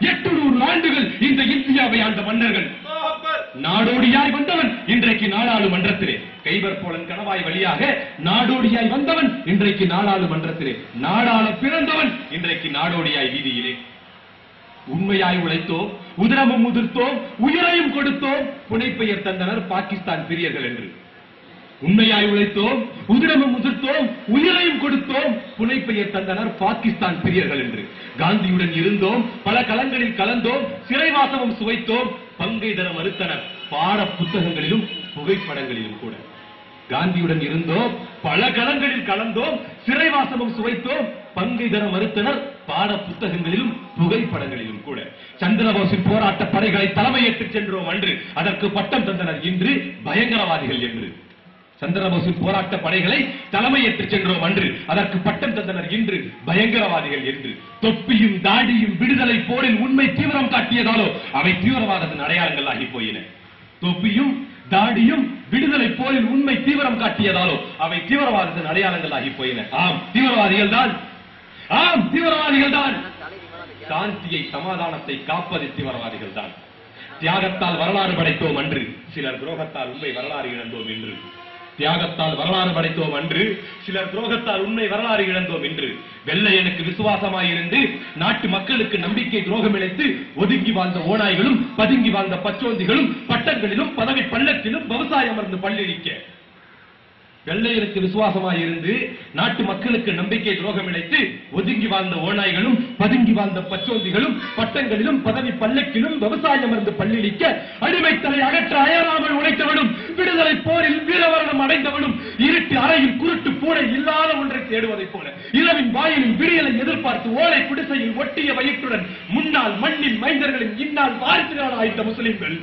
எட்டுநூறு ஆண்டுகள் இந்த இந்தியாவை ஆண்ட மன்னர்கள். நாடோடியாய் வந்தவன் இன்றைக்கு நாடாளுமன்றத்திலே. கைபர் போலன் கணவாய் வழியாக நாடோடியாய் வந்தவன் இன்றைக்கு நாடாளுமன்றத்திலே. நாடாள பிறந்தவன் இன்றைக்கு நாடோடியாய் வீதியிலே. உண்மையாய் உழைத்தோம் உதரமும் முதிர்த்தோம் உயிரையும் கொடுத்தோம். புனைப்பெயர் தந்தனர் பாகிஸ்தான் பிரியர்கள் என்று. உண்மையாய் உழைத்தோம் உதிரமும் முதிர்த்தோம் உயிரையும் கொடுத்தோம். புனைப்பெயர் தந்தனர் பாகிஸ்தான் பிரியர்கள் என்று. காந்தியுடன் இருந்தோம் பல களங்களில் கலந்தோம் சிறைவாசமும் சுவைத்தோம். பங்கை தர மறுத்தனர் பாட புத்தகங்களிலும் புகைப்படங்களிலும் கூட. காந்தியுடன் இருந்தோம் பல களங்களில் கலந்தோம் சிறைவாசமும் சுவைத்தோம். பங்கை தர மறுத்தனர் பாட புத்தகங்களிலும் புகைப்படங்களிலும் கூட. சந்திரபோஸின் போராட்ட படைகளை தலைமையேற்றுச் சென்றோம் அன்று. அதற்கு பட்டம் தந்தனர் இன்று பயங்கரவாதிகள் என்று. சந்திரபோசு போராட்ட படைகளை தலைமையேற்றுச் சென்றோம் அன்று. அதற்கு பட்டம் தந்தனர் இன்று பயங்கரவாதிகள் என்று. தொப்பியும் தாடியும் விடுதலை போரில் உண்மை தீவிரம் காட்டியதாலோ அவை தீவிரவாதத்தின் அடையாளங்கள் ஆகி போயின. தொப்பியும் தாடியும் விடுதலை போரில் உண்மை தீவிரம் காட்டியதாலோ அவை தீவிரவாதத்தின் அடையாளங்கள் ஆகி போயின. ஆம் தீவிரவாதிகள் தான். ஆம் தீவிரவாதிகள் தான். சாந்தியை சமாதானத்தை காப்பது தீவிரவாதிகள் தான். தியாகத்தால் வரலாறு படைத்தோம் அன்று. சிலர் துரோகத்தால் உண்மை வரலாறு இழந்தோம் என்று தியாகத்தால் வரலாறு படைத்தோம் அன்று சிலர் துரோகத்தால் உண்மை வரலாறு இழந்தோம் என்று வெள்ளையனுக்கு விசுவாசமாயிருந்து நாட்டு மக்களுக்கு நம்பிக்கை துரோகம் இழைத்து ஒதுங்கி வாழ்ந்த ஓநாய்களும் பதுங்கி வாழ்ந்த பச்சோந்திகளும் பட்டங்களிலும் பதவி பள்ளத்திலும் விவசாயம் அமர்ந்து பள்ளிழிக்க வெள்ளையனுக்கு விசுவாசமாயிருந்து நாட்டு மக்களுக்கு நம்பிக்கை துரோகம் இழைத்து ஒதுங்கி வாழ்ந்த ஓநாய்களும் பதுங்கி வாழ்ந்த பச்சோந்திகளும் பட்டங்களிலும் பதவி பல்லக்கிலும் விவசாயம் இருந்து பள்ளிக்க அடிமை அகற்ற அயராமல் உழைத்தவனும் விடுதலை போரில் அடைந்தவனும் இருட்டு அறையில் குருட்டு பூனை இல்லாத ஒன்றை தேடுவதைப் போல. இரவின் வாயிலில் விடியலை எதிர்பார்த்து ஓலை குடிசையில் ஒட்டிய வயிற்றுடன் முன்னால் மண்ணின் மைந்தர்களின் இன்னால் வாரிசுகளான இந்த முஸ்லிம்கள்